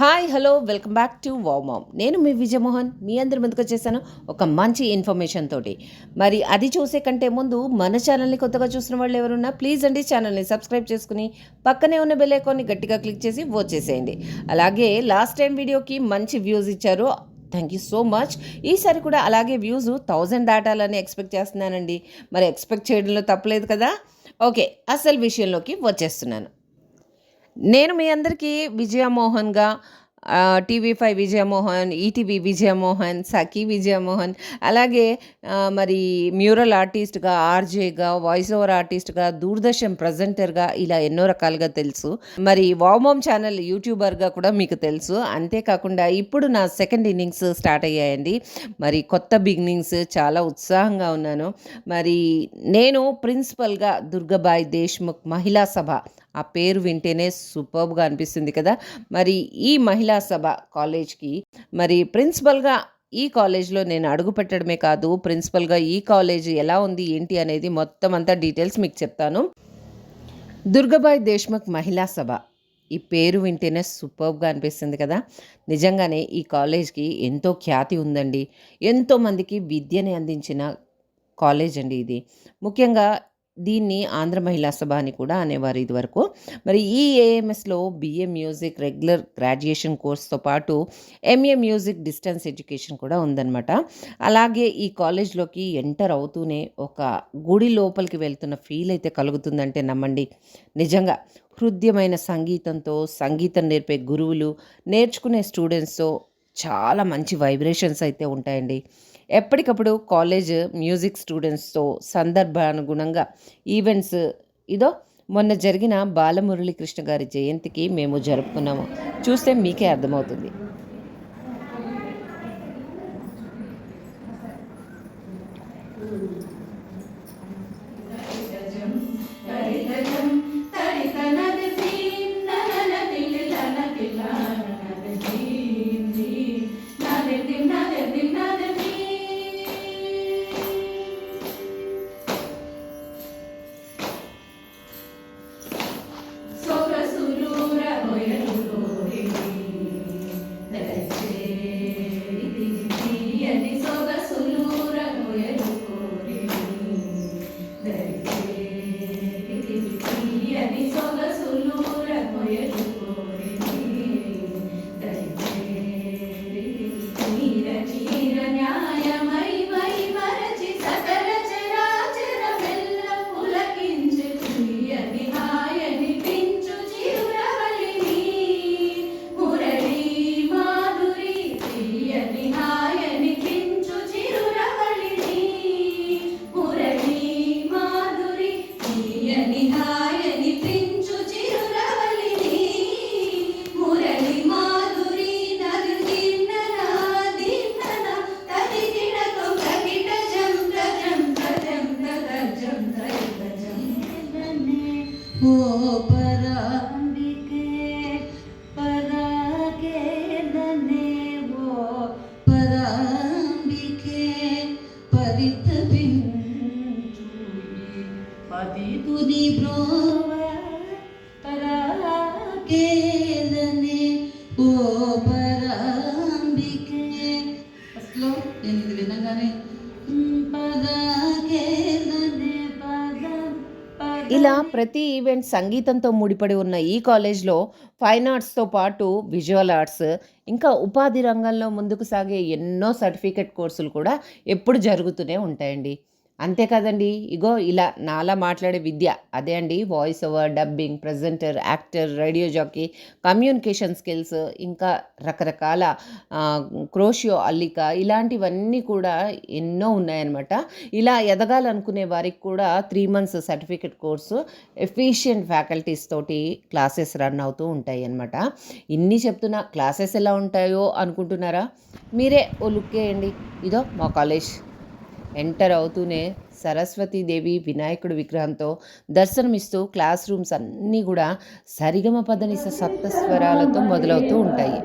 Hi hello welcome back to వామ్ నేను మీ విజయమోహన్. మీ అందరి ముందుకు వచ్చేసాను ఒక మంచి ఇన్ఫర్మేషన్ తోటి. మరి అది చూసే కంటే ముందు మన ఛానల్ని కొత్తగా చూసిన వాళ్ళు ఎవరున్నా ప్లీజ్ అండి ఛానల్ని సబ్స్క్రైబ్ చేసుకుని పక్కనే ఉన్న బెల్ ఐకాన్ని గట్టిగా క్లిక్ చేసి వచ్చేసేయండి అలాగే లాస్ట్ టైం వీడియోకి మంచి వ్యూస్ ఇచ్చారు. Thank you so much. ఈసారి కూడా అలాగే వ్యూస్ థౌజండ్ దాటాలని ఎక్స్పెక్ట్ చేస్తున్నానండి. మరి ఎక్స్పెక్ట్ చేయడంలో తప్పలేదు కదా? ఓకే అసలు విషయంలోకి వచ్చేస్తున్నాను. నేను మీ అందరికీ విజయమోహన్గా TV five Vijayamohan ETV Vijayamohan Sakhi Vijayamohan అలాగే మరి మ్యూరల్ ఆర్టిస్ట్గా ఆర్జేగా వాయిస్ ఓవర్ ఆర్టిస్ట్గా దూరదర్శన్ ప్రజెంటర్గా ఇలా ఎన్నో రకాలుగా తెలుసు. మరి వామోమ్ ఛానల్ యూట్యూబర్గా కూడా మీకు తెలుసు. అంతేకాకుండా ఇప్పుడు నా సెకండ్ ఇన్నింగ్స్ స్టార్ట్ అయ్యాయండి. మరి కొత్త బిగినింగ్స్ చాలా ఉత్సాహంగా ఉన్నాను. మరి నేను ప్రిన్సిపల్గా దుర్గాబాయ్ దేశ్ముఖ్ మహిళా సభ ఆ పేరు వింటేనే సూపర్బ్గా అనిపిస్తుంది కదా. మరి ఈ మహిళా మహిళా సభ కాలేజ్కి. మరి ప్రిన్సిపల్గా ఈ కాలేజ్లో నేను అడుగు పెట్టడమే కాదు ప్రిన్సిపల్గా ఈ కాలేజ్ ఎలా ఉంది ఏంటి అనేది మొత్తం అంతా డీటెయిల్స్ మీకు చెప్తాను. దుర్గాబాయ్ దేశ్ముఖ్ మహిళా సభ. ఈ పేరు వింటేనే సూపర్గా అనిపిస్తుంది కదా. నిజంగానే ఈ కాలేజ్కి ఎంతో ఖ్యాతి ఉందండి. ఎంతోమందికి విద్యని అందించిన కాలేజ్ అండి ఇది. ముఖ్యంగా దీన్ని ఆంధ్ర మహిళా సభ అని కూడా అనేవారు ఇదివరకు. మరి ఈ ఏఎంఎస్లో బిఏ మ్యూజిక్ రెగ్యులర్ గ్రాడ్యుయేషన్ కోర్స్తో పాటు ఎంఏ మ్యూజిక్ డిస్టెన్స్ ఎడ్యుకేషన్ కూడా ఉందన్నమాట. అలాగే ఈ కాలేజ్లోకి ఎంటర్ అవుతూనే ఒక గుడి లోపలికి వెళ్తున్న ఫీల్ అయితే కలుగుతుందంటే నమ్మండి. నిజంగా హృదయమైన సంగీతంతో సంగీతం నేర్పే గురువులు నేర్చుకునే స్టూడెంట్స్తో చాలా మంచి వైబ్రేషన్స్ అయితే ఉంటాయండి. ఎప్పటికప్పుడు కాలేజ్ మ్యూజిక్ స్టూడెంట్స్తో సందర్భానుగుణంగా ఈవెంట్స్ ఇదో మొన్న జరిగిన బాలమురళీకృష్ణ గారి జయంతికి మేము జరుపుకున్నాము. చూస్తే మీకే అర్థమవుతుంది. ఇలా ప్రతి ఈవెంట్ సంగీతంతో ముడిపడి ఉన్న ఈ కాలేజ్లో ఫైన్ ఆర్ట్స్తో పాటు విజువల్ ఆర్ట్స్ ఇంకా ఉపాధి రంగంలో ముందుకు సాగే ఎన్నో సర్టిఫికెట్ కోర్సులు కూడా ఎప్పుడు జరుగుతూనే ఉంటాయండి. అంతేకాదండి ఇగో ఇలా నాలా మాట్లాడే విద్య. అదే అండి voice over dubbing presenter actor radio jockey communication skills ఇంకా రకరకాల క్రోషియో అల్లిక ఇలాంటివన్నీ కూడా ఎన్నో ఉన్నాయన్నమాట. ఇలా ఎదగాలనుకునే వారికి కూడా three months certificate course efficient faculties తోటి క్లాసెస్ రన్ అవుతూ ఉంటాయి అన్నమాట ఇన్ని చెప్తున్నా క్లాసెస్ ఎలా ఉంటాయో అనుకుంటున్నారా? మీరే ఓ లుక్ వేయండి. ఇదో మా కాలేజ్ ఎంటర్ అవుతూనే సరస్వతీదేవి వినాయకుడి విగ్రహంతో దర్శనమిస్తూ క్లాస్ రూమ్స్ అన్నీ కూడా సరిగమ పదనిస సప్తస్వరాలతో మొదలవుతూ ఉంటాయి.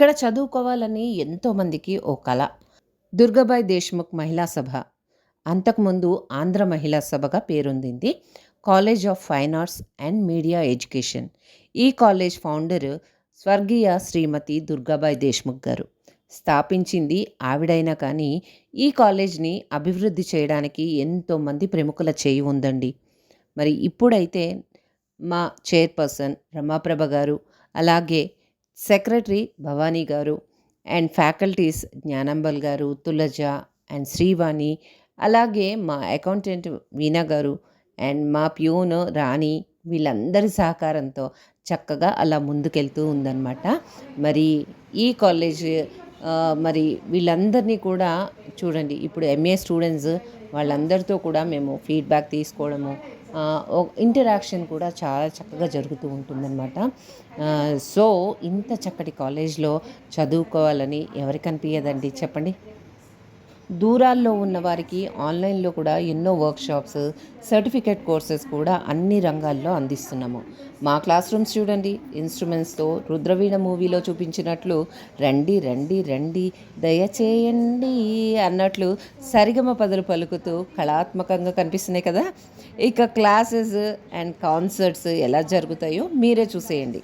ఇక్కడ చదువుకోవాలని ఎంతోమందికి ఓ కళ దుర్గాబాయ్ దేశ్ముఖ్ మహిళా సభ. అంతకుముందు ఆంధ్ర మహిళా సభగా పేరొందింది college of fine arts and media education. ఈ కాలేజ్ ఫౌండర్ స్వర్గీయ శ్రీమతి దుర్గాబాయ్ దేశ్ముఖ్ గారు. స్థాపించింది ఆవిడైనా కానీ ఈ కాలేజ్ని అభివృద్ధి చేయడానికి ఎంతోమంది ప్రముఖుల చేయి ఉందండి. మరి ఇప్పుడైతే మా చైర్పర్సన్ రమాప్రభ గారు అలాగే సెక్రటరీ భవానీ గారు అండ్ ఫ్యాకల్టీస్ జ్ఞానంబల్ గారు తులజ అండ్ శ్రీవాణి అలాగే మా అకౌంటెంట్ వీణా గారు అండ్ మా ప్యూన్ రాణి వీళ్ళందరి సహకారంతో చక్కగా అలా ముందుకెళ్తూ ఉందన్నమాట. మరి ఈ కాలేజ్ మరి వీళ్ళందరినీ కూడా చూడండి. ఇప్పుడు ఎంఏ స్టూడెంట్స్ వాళ్ళందరితో కూడా మేము ఫీడ్బ్యాక్ తీసుకోవడము ఇంటరాక్షన్ కూడా చాలా చక్కగా జరుగుతూ ఉంటుందన్నమాట. సో ఇంత చక్కటి కాలేజ్లో చదువుకోవాలని ఎవరికి అనిపించదండి చెప్పండి. దూరాల్లో ఉన్న వారికి ఆన్లైన్లో కూడా ఎన్నో వర్క్షాప్స్ సర్టిఫికేట్ కోర్సెస్ కూడా అన్ని రంగాల్లో అందిస్తున్నాము. మా క్లాస్ రూమ్స్ చూడండి. ఇన్స్ట్రుమెంట్స్తో రుద్రవీణ మూవీలో చూపించినట్లు రండి రండి రండి దయచేయండి అన్నట్లు సరిగమ పదలు పలుకుతూ కళాత్మకంగా కనిపిస్తున్నాయి కదా. ఇక క్లాసెస్ అండ్ కాన్సర్ట్స్ ఎలా జరుగుతాయో మీరే చూసేయండి.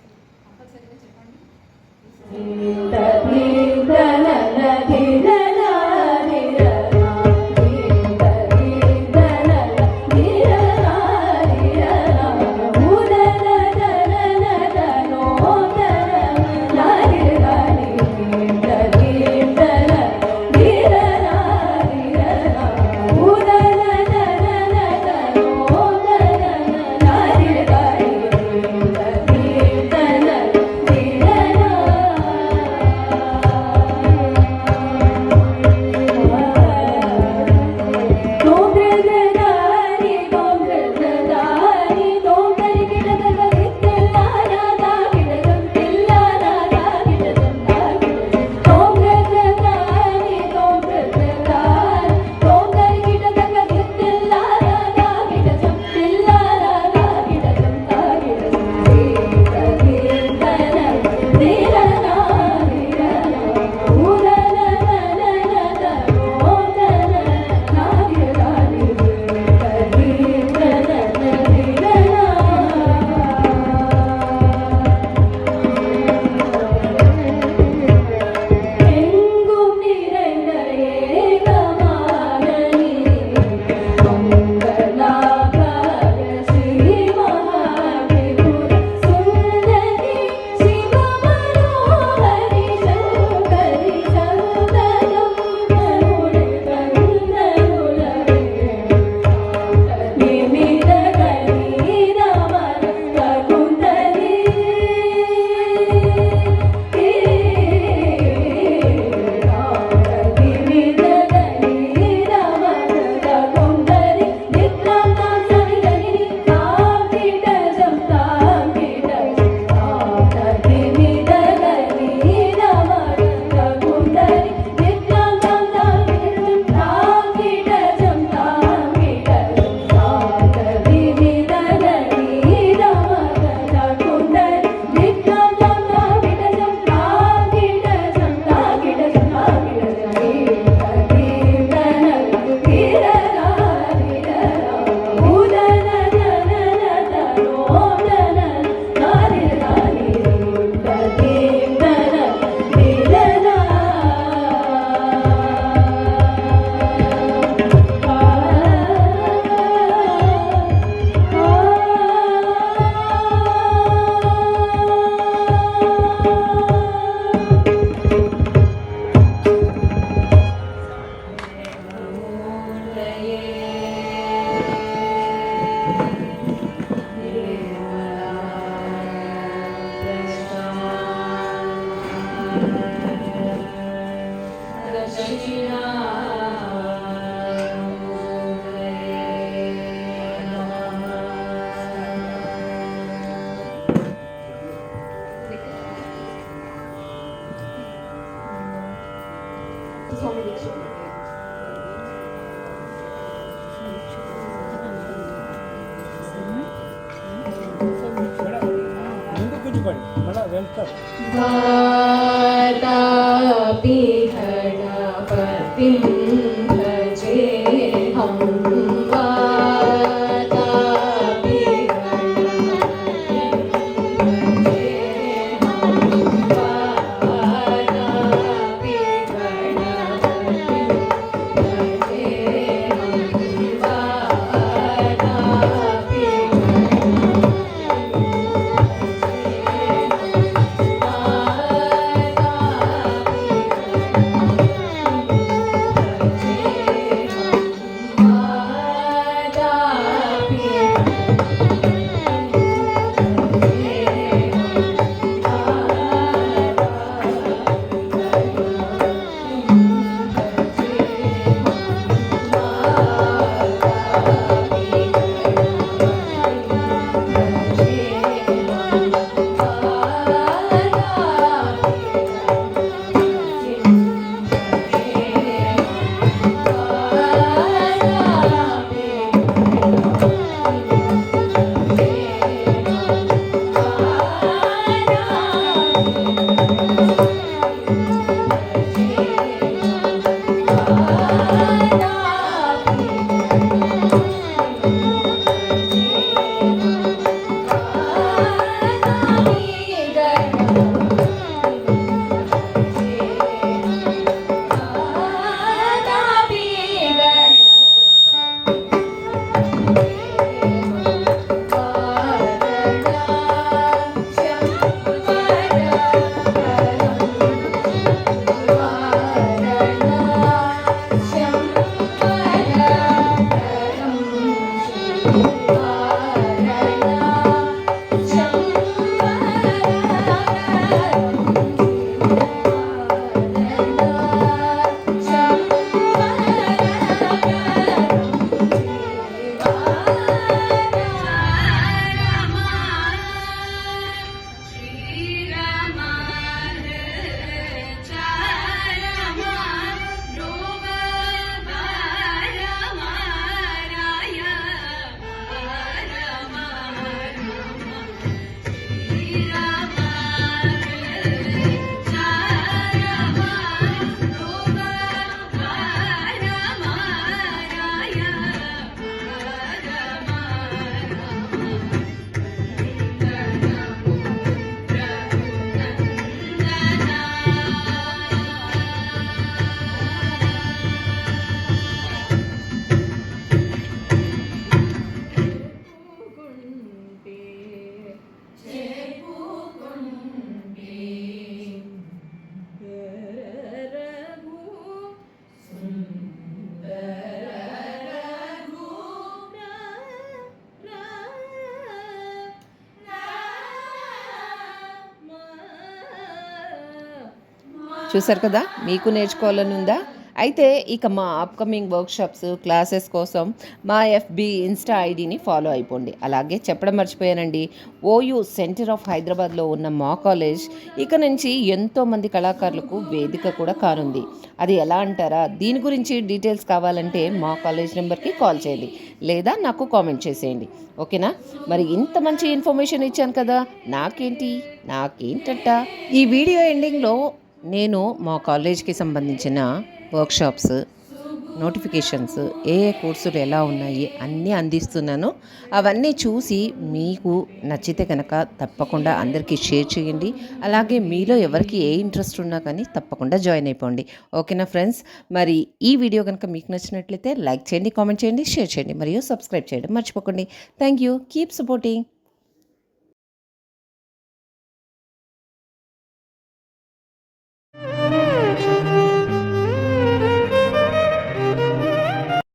पिहणपतिम् చూసారు కదా? మీకు నేర్చుకోవాలని ఉందా? అయితే ఇక మా అప్కమింగ్ వర్క్షాప్స్ క్లాసెస్ కోసం మా ఎఫ్బి ఇన్స్టా ఐడిని ఫాలో అయిపోండి. అలాగే చెప్పడం మర్చిపోయానండి. ఓయూ సెంటర్ ఆఫ్ హైదరాబాద్లో ఉన్న మా కాలేజ్ ఇక నుంచి ఎంతోమంది కళాకారులకు వేదిక కూడా కానుంది. అది ఎలా అంటారా? దీని గురించి డీటెయిల్స్ కావాలంటే మా కాలేజ్ నెంబర్కి కాల్ చేయండి. లేదా నాకు కామెంట్ చేసేయండి. ఓకేనా? మరి ఇంత మంచి ఇన్ఫర్మేషన్ ఇచ్చాను కదా? నాకేంటి? నాకేంటట? ఈ వీడియో ఎండింగ్లో నేను మా కాలేజ్కి సంబంధించిన వర్క్షాప్స్ నోటిఫికేషన్స్ ఏ ఏ కోర్సులు ఎలా ఉన్నాయి అన్నీ అందిస్తున్నాను. అవన్నీ చూసి మీకు నచ్చితే కనుక తప్పకుండా అందరికీ షేర్ చేయండి. అలాగే మీలో ఎవరికి ఏ ఇంట్రెస్ట్ ఉన్నా కానీ తప్పకుండా జాయిన్ అయిపోండి. ఓకేనా ఫ్రెండ్స్? మరి ఈ వీడియో కనుక మీకు నచ్చినట్లయితే లైక్ చేయండి కామెంట్ చేయండి షేర్ చేయండి మరియు సబ్స్క్రైబ్ చేయడం మర్చిపోకండి. Thank you. Keep supporting.